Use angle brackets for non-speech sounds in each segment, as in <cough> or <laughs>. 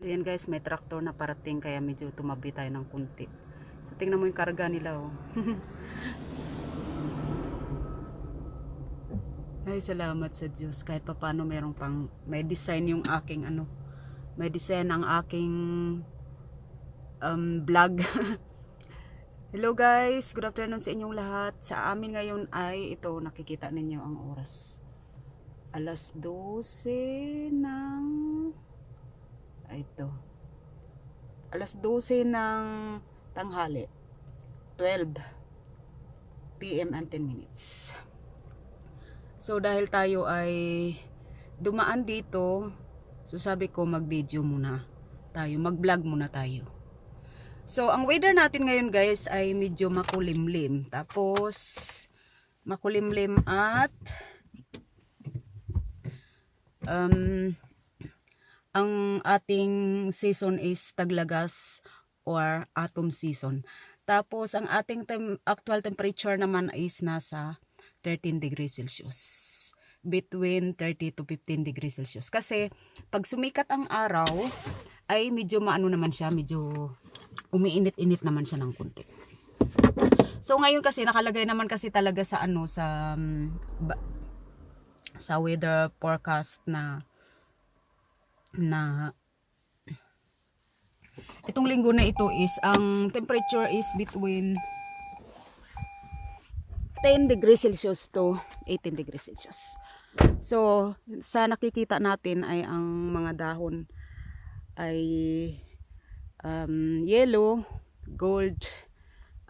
Ayan guys, may traktor na parating kaya medyo tumabi tayo ng kunti. So tingnan mo yung karga nila oh. <laughs> Ay, salamat sa Diyos. Kahit pa paano merong pang, may design yung aking ano, may design ang aking um, vlog. <laughs> Hello guys, good afternoon sa inyong lahat. Sa amin ngayon ay ito, nakikita ninyo ang oras. Alas 12 ng ito. Alas 12 ng tanghali. 12 PM and 10 minutes. So dahil tayo ay dumaan dito, so sabi ko mag-video muna tayo, mag-vlog muna tayo. So ang weather natin ngayon guys ay medyo makulimlim. Tapos makulimlim at um, ang ating season is taglagas or autumn season. Tapos ang ating tem- actual temperature naman is nasa 13 degrees Celsius. Between 30 to 15 degrees Celsius. Kasi pag sumikat ang araw, ay medyo maano naman siya, medyo umiinit-init naman siya ng kunti. So ngayon kasi nakalagay naman kasi talaga sa ano sa um, ba- sa weather forecast na na itong linggo na ito is ang temperature is between 10 degrees Celsius to 18 degrees Celsius. So, sa nakikita natin ay ang mga dahon ay um, yellow, gold,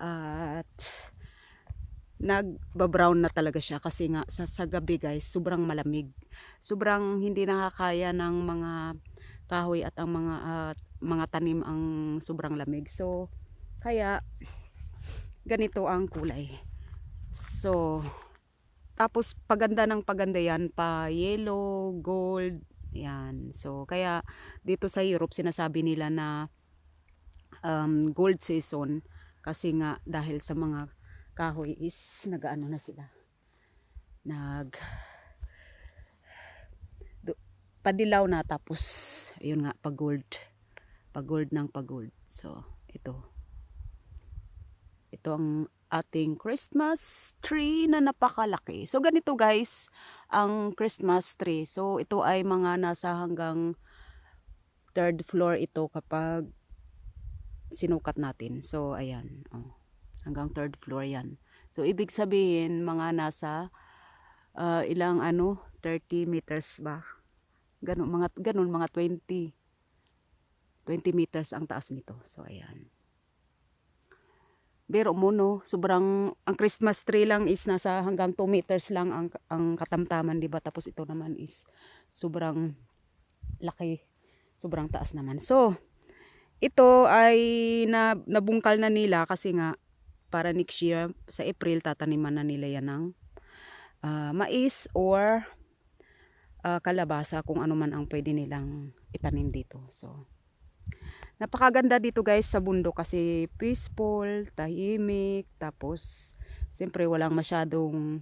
at nagbabrown na talaga siya kasi nga sa, sa gabi guys sobrang malamig. Sobrang hindi nakakaya ng mga kahoy at ang mga at mga tanim ang sobrang lamig. So kaya ganito ang kulay. So tapos paganda ng paganda yan pa yellow gold yan. So kaya dito sa Europe sinasabi nila na um, gold season kasi nga dahil sa mga kahoy is nagaano na sila. Nag do- padilaw na tapos ayun nga pag gold pag gold ng pag gold so ito. Ito ang ating Christmas tree na napakalaki. So ganito guys ang Christmas tree. So ito ay mga nasa hanggang third floor ito kapag sinukat natin. So ayan oh hanggang third floor yan. So, ibig sabihin, mga nasa uh, ilang ano, 30 meters ba? Ganun, mga, ganun, mga 20. 20 meters ang taas nito. So, ayan. Pero mo no, sobrang, ang Christmas tree lang is nasa hanggang 2 meters lang ang, ang katamtaman, di ba? Tapos ito naman is sobrang laki, sobrang taas naman. So, ito ay na, nabungkal na nila kasi nga para next year sa April tataniman na nila yan ng uh, mais or uh, kalabasa kung ano man ang pwede nilang itanim dito. So napakaganda dito guys sa bundok kasi peaceful, tahimik, tapos siyempre walang masyadong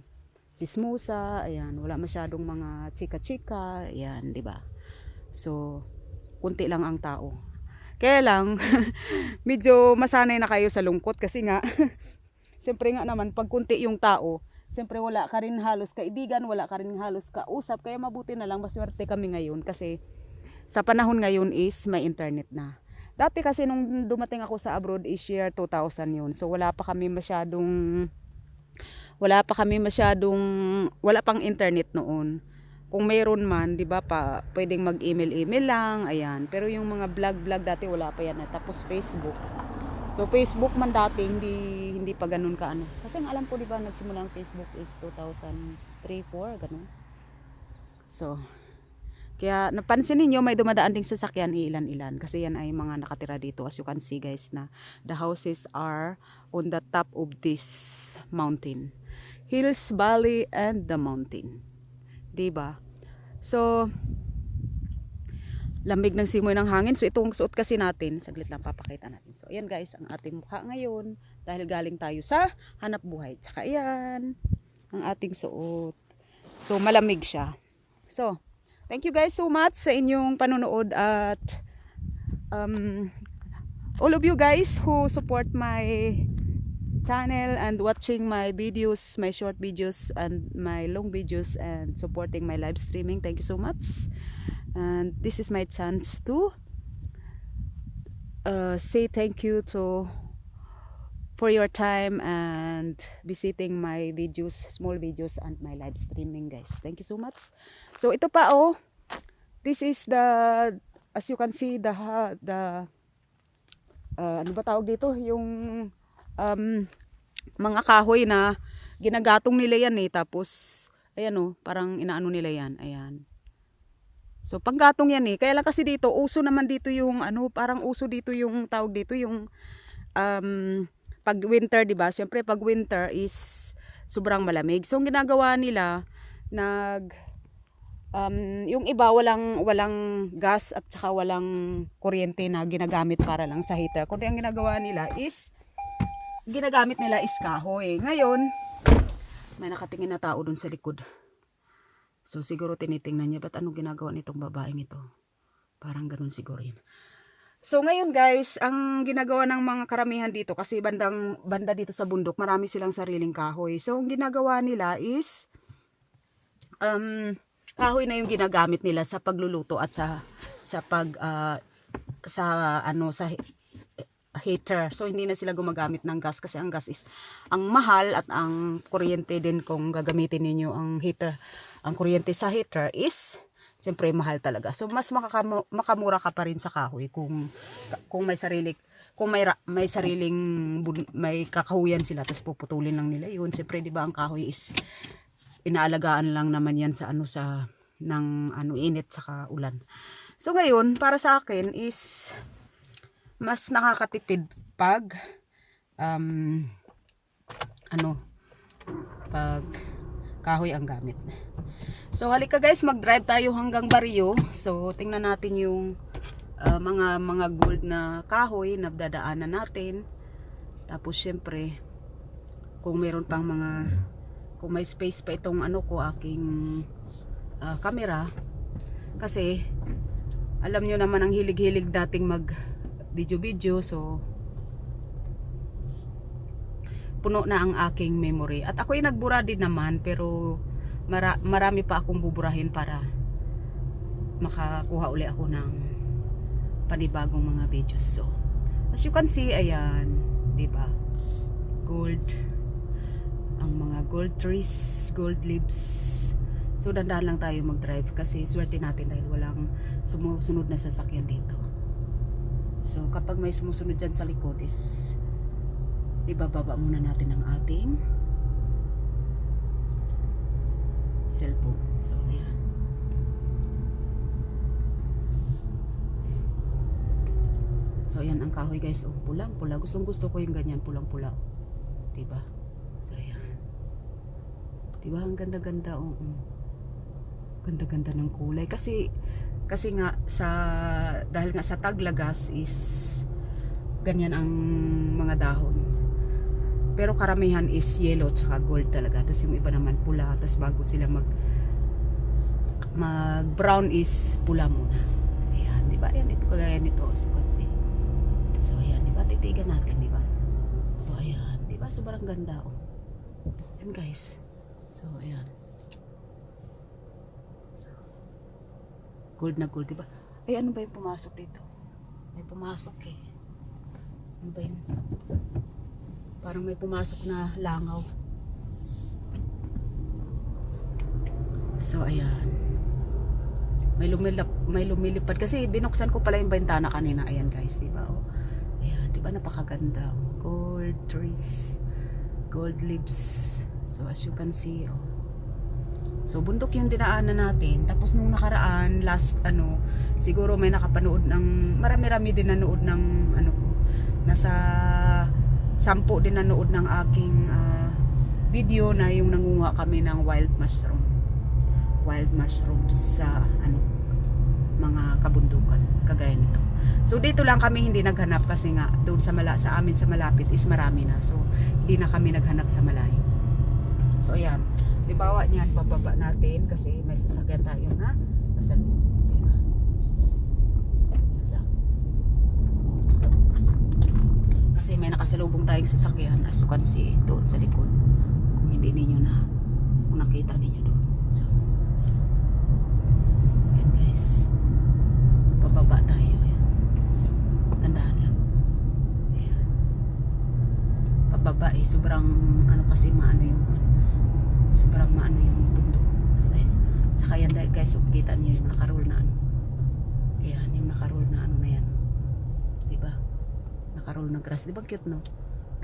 sismusa, ayan, wala masyadong mga chika-chika, ayan, 'di ba? So kunti lang ang tao. Kaya lang, <laughs> medyo masanay na kayo sa lungkot kasi nga, <laughs> siyempre nga naman, pag kunti yung tao, siyempre wala ka rin halos kaibigan, wala ka rin halos kausap, kaya mabuti na lang, maswerte kami ngayon kasi sa panahon ngayon is may internet na. Dati kasi nung dumating ako sa abroad is year 2000 yun. So wala pa kami masyadong wala pa kami masyadong wala pang internet noon kung mayroon man, 'di ba, pa pwedeng mag-email-email lang, ayan. Pero yung mga vlog-vlog dati wala pa yan. Eh. Tapos Facebook. So Facebook man dati hindi hindi pa ganoon ka ano. Kasi ang alam ko 'di ba nagsimula ang Facebook is 2003, 4 ganun. So kaya napansin niyo may dumadaan ding sasakyan ilan-ilan kasi yan ay mga nakatira dito as you can see guys na the houses are on the top of this mountain. Hills, valley and the mountain. 'Di ba? So lamig ng simoy ng hangin. So itong suot kasi natin, saglit lang papakita natin. So ayan guys, ang ating mukha ngayon dahil galing tayo sa hanap buhay. Tsaka ayan, ang ating suot. So malamig siya. So, thank you guys so much sa inyong panonood at um, all of you guys who support my channel and watching my videos, my short videos and my long videos and supporting my live streaming. Thank you so much. And this is my chance to uh, say thank you to for your time and visiting my videos, small videos and my live streaming guys. Thank you so much. So ito pa oh. This is the as you can see the the uh, ano ba tawag dito yung um, mga kahoy na ginagatong nila yan eh tapos ayan oh parang inaano nila yan ayan So panggatong yan eh. Kaya lang kasi dito, uso naman dito yung ano, parang uso dito yung tawag dito yung um, pag winter, 'di ba? Siyempre pag winter is sobrang malamig. So ang ginagawa nila nag um, yung iba walang walang gas at saka walang kuryente na ginagamit para lang sa heater. Kundi ang ginagawa nila is ginagamit nila is kahoy. Ngayon, may nakatingin na tao dun sa likod. So siguro tinitingnan niya, ba't anong ginagawa nitong babaeng ito? Parang ganun siguro yun. So ngayon guys, ang ginagawa ng mga karamihan dito, kasi bandang, banda dito sa bundok, marami silang sariling kahoy. So ang ginagawa nila is, um, kahoy na yung ginagamit nila sa pagluluto at sa, sa pag, ah, sa ano, sa heater. So hindi na sila gumagamit ng gas kasi ang gas is ang mahal at ang kuryente din kung gagamitin ninyo ang heater. Ang kuryente sa heater is siyempre mahal talaga. So mas makakamu- makamura ka pa rin sa kahoy kung kung may sarili kung may may sariling may kakahuyan sila tapos puputulin lang nila yun. Siyempre 'di ba ang kahoy is inaalagaan lang naman yan sa ano sa ng ano init saka ulan. So ngayon para sa akin is mas nakakatipid pag um, ano pag kahoy ang gamit. So halika guys, mag-drive tayo hanggang Barrio. So tingnan natin yung uh, mga mga gold na kahoy na dadaanan natin. Tapos syempre kung meron pang mga kung may space pa itong ano ko aking uh, camera kasi alam nyo naman ang hilig-hilig dating mag video-video so puno na ang aking memory. At ako ay nagbura din naman pero mara, marami pa akong buburahin para makakuha uli ako ng panibagong mga videos. So as you can see ayan di ba? Gold ang mga gold trees gold leaves. So dandahan lang tayo mag drive kasi swerte natin dahil walang sumusunod na sasakyan dito So, kapag may sumusunod dyan sa likod is ibababa muna natin ang ating cellphone. So, ayan. So, ayan ang kahoy guys. Oh, pulang-pula. Gustong gusto ko yung ganyan, pulang-pula. Diba? So, ayan. Diba? Ang ganda-ganda. Oh, oh. Ganda-ganda ng kulay. Kasi, kasi nga sa dahil nga sa taglagas is ganyan ang mga dahon. Pero karamihan is yellow tsaka gold talaga. Tapos yung iba naman pula tapos bago sila mag mag brown is pula muna. Ayan di ba? Ayan ito kagaya nito so can see so ayan di ba? Titigan natin di ba? So ayan di ba? Sobrang ganda oh. Ayan guys. So ayan gold na gold, di ba? Ay, ano ba yung pumasok dito? May pumasok eh. Ano ba yun? Parang may pumasok na langaw. So, ayan. May lumilap, may lumilipad. Kasi binuksan ko pala yung bintana kanina. Ayan guys, di ba? Oh. Ayan, di ba napakaganda? Gold trees. Gold leaves. So, as you can see, oh. So bundok yung dinaanan natin. Tapos nung nakaraan, last ano, siguro may nakapanood ng marami-rami din nanood ng ano. Nasa sampu din nanood ng aking ah, video na yung nangunga kami ng wild mushroom. Wild mushrooms sa ano mga kabundukan kagaya nito. So dito lang kami hindi naghanap kasi nga doon sa mala sa amin sa malapit is marami na. So hindi na kami naghanap sa malayo. So ayan, Halimbawa niyan, bababa natin kasi may sasakyan tayo na loob. Diba? Yan lang. nakasalubong tayong sasakyan as you can see doon sa likod. Kung hindi ninyo na, kung nakita ninyo doon. So, yan guys. Pababa tayo. So, tandahan lang. Ayan. Pababa eh. Sobrang ano kasi maano yung sobrang maano yung bundok. Size. Tsaka yan dahil guys, kung kita niyo yung nakaroll na ano. Ayan, yung nakaroll na ano na yan. Diba? Nakaroll na grass. Diba cute no?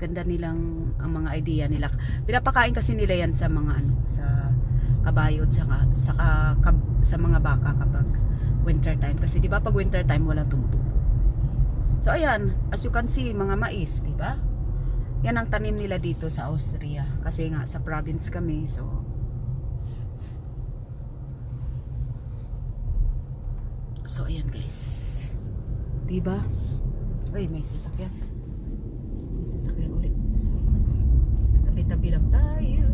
Ganda nilang ang mga idea nila. Pinapakain kasi nila yan sa mga ano, sa kabayo saka, saka kab- sa mga baka kapag winter time. Kasi di ba pag winter time walang tumutubo. So ayan, as you can see, mga mais, di ba? Yan ang tanim nila dito sa Austria. Kasi nga sa province kami, so So ayan guys. 'Di ba? Ay, may sasakyan. May sasakyan ulit. So, tabi-tabi lang tayo.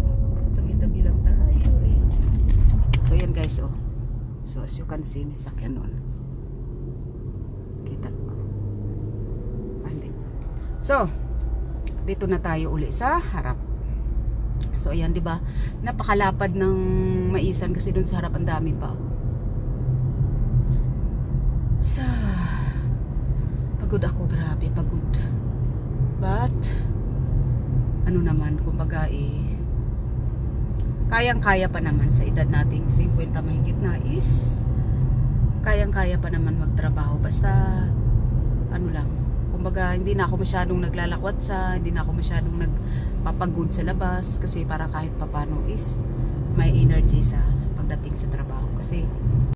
Tabi-tabi lang tayo. Ayan. So ayan guys, oh. So as you can see, may sasakyan nun. Kita. Ah. So, dito na tayo uli sa harap. So ayan, 'di ba? Napakalapad ng maisan kasi doon sa harap ang dami pa. oh. Sa pagod ako, grabe, pagod. But ano naman, kumbaga eh kayang-kaya pa naman sa edad nating 50 mahigit na is kayang-kaya pa naman magtrabaho basta ano lang kumbaga hindi na ako masyadong naglalakwat sa hindi na ako masyadong nagpapagod sa labas kasi para kahit papano is may energy sa pagdating sa trabaho. Kasi